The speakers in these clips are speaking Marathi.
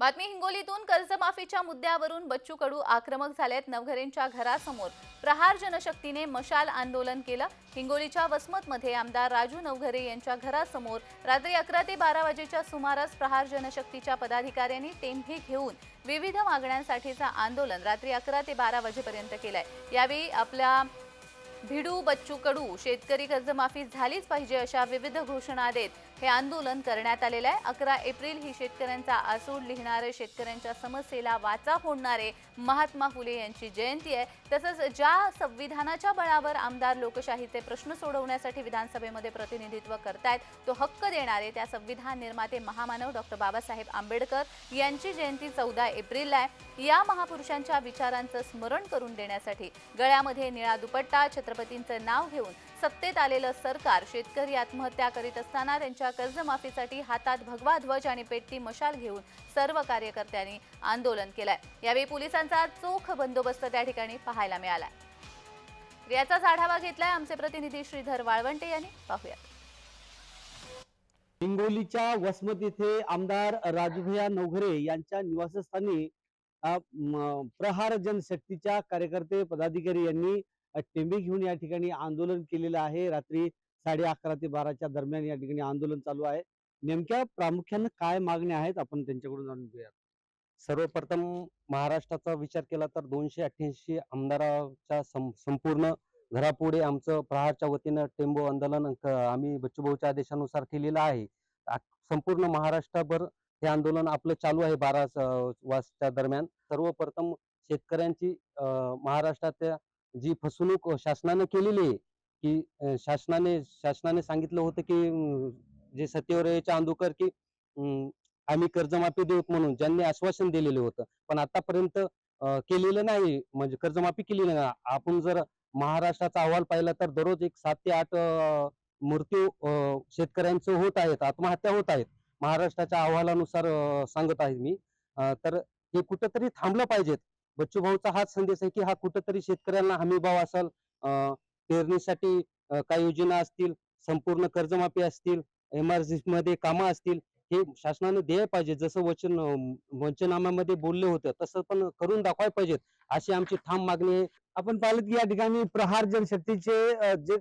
बातमी हिंगोलीतून कर्जमाफीच्या मुद्द्यावरून बच्चू कडू आक्रमक झालेत नवघरेंच्या घरासमोर. प्रहार जनशक्तीने मशाल आंदोलन केलं. हिंगोलीच्या वसमतमध्ये आमदार राजू नवघरे यांच्या घरासमोर रात्री अकरा ते बारा वाजेच्या सुमारास प्रहार जनशक्तीच्या पदाधिकाऱ्यांनी टेंभी घेऊन विविध मागण्यांसाठीचं आंदोलन रात्री अकरा ते बारा वाजेपर्यंत केलंय. यावेळी आपल्या भिडू बच्चू कडू शेतकरी कर्जमाफी झालीच पाहिजे अशा विविध घोषणा देत हे आंदोलन करण्यात आलेलं आहे. अकरा एप्रिल ही शेतकऱ्यांचा आसूड लिहिणारे शेतकऱ्यांच्या समस्येला वाचा फोडणारे महात्मा फुले यांची जयंती आहे. तसंच ज्या संविधानाच्या बळावर आमदार लोकशाहीचे प्रश्न सोडवण्यासाठी विधानसभेमध्ये प्रतिनिधित्व करतायत तो हक्क देणारे त्या संविधान निर्माते महामानव डॉक्टर बाबासाहेब आंबेडकर यांची जयंती चौदा एप्रिलला आहे. या महापुरुषांच्या विचारांचं स्मरण करून देण्यासाठी गळ्यामध्ये निळा दुपट्टा छत्रपतींचं नाव घेऊन सत्तेत आलेलं सरकार शेतकरी आत्महत्या करीत असताना त्यांच्या कर्जमाफीसाठी हातात भगवा ध्वज आणि पेटती मशाल घेऊन सर्व कार्यकर्त्यांनी आंदोलन केलंय. यावेळी पोलिसांचा चोख बंदोबस्त त्या ठिकाणी पाहायला मिळालाय. याचाच आढावा घेतलाय आमचे प्रतिनिधी श्रीधर वाळवंटे यांनी. पाहूया हिंगोलीच्या वसमत येथे आमदार राजूभैया नवघरे यांच्या निवासस्थानी प्रहार जनशक्तीच्या कार्यकर्ते पदाधिकारी यांनी टेंबे घेऊन या ठिकाणी आंदोलन केलेलं आहे. रात्री साडे अकरा ते बाराच्या दरम्यान या ठिकाणी आंदोलन चालू आहे. नेमक्या प्रामुख्यानं काय मागण्या आहेत आपण त्यांच्याकडून जाणून घेऊया सर्वप्रथम महाराष्ट्राचा विचार केला तर दोनशे अठ्ठ्याऐंशी आमदाराच्या सं- संपूर्ण घरापुढे आमचं प्रहारच्या वतीनं टेंबो आंदोलन आम्ही बच्चूभाऊच्या आदेशानुसार केलेलं आहे. संपूर्ण महाराष्ट्रभर हे आंदोलन आपलं चालू आहे बारा स- वाजच्या दरम्यान. सर्वप्रथम शेतकऱ्यांची महाराष्ट्रात महाराष्ट्राच्या जी फसवणूक शासनाने केलेली आहे की शासनाने शासनाने सांगितलं होतं की जे सत्यवरच्या आंदोकर की अं, आम्ही कर्जमाफी देऊ म्हणून ज्यांनी आश्वासन दिलेलं होतं. पण आतापर्यंत केलेलं नाही म्हणजे कर्जमाफी केलेली नाही. आपण जर महाराष्ट्राचा अहवाल पाहिला तर दररोज एक सात ते आठ मृत्यू अं, शेतकऱ्यांचे होत आहेत आत्महत्या होत आहेत. महाराष्ट्राच्या अहवालानुसार सांगत आहे मी. तर हे कुठंतरी थांबलं पाहिजेत. बच्चू भाऊचा हाच संदेश आहे की हा कुठंतरी शेतकऱ्यांना हमी भाव असेल पेरणीसाठी काय योजना असतील संपूर्ण कर्जमाफी असतील एमआरसी मध्ये कामं असतील हे शासनाने द्याय पाहिजे. जसं वचन वंचनाम्यामध्ये वचननाम्यामध्ये बोलले होते तसं पण करून दाखवायला पाहिजेत. अशी आमची ठाम मागणी आहे. आपण पाहिलं की या ठिकाणी प्रहार जनशक्तीचे जे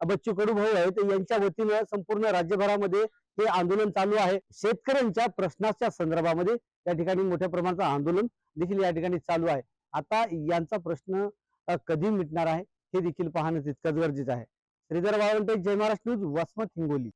बच्चू कडू भाऊ आहेत यांच्या वतीनं संपूर्ण राज्यभरामध्ये हे आंदोलन चालू आहे. शेतकऱ्यांच्या प्रश्नाच्या संदर्भामध्ये या ठिकाणी मोठ्या प्रमाणाचं आंदोलन देखील या ठिकाणी चालू आहे. आता यांचा प्रश्न कधी मिटणार आहे हे देखील पाहणं तितकंच गरजेचं आहे. श्रीधर वाळवंटे जय महाराष्ट्र न्यूज वसमत हिंगोली.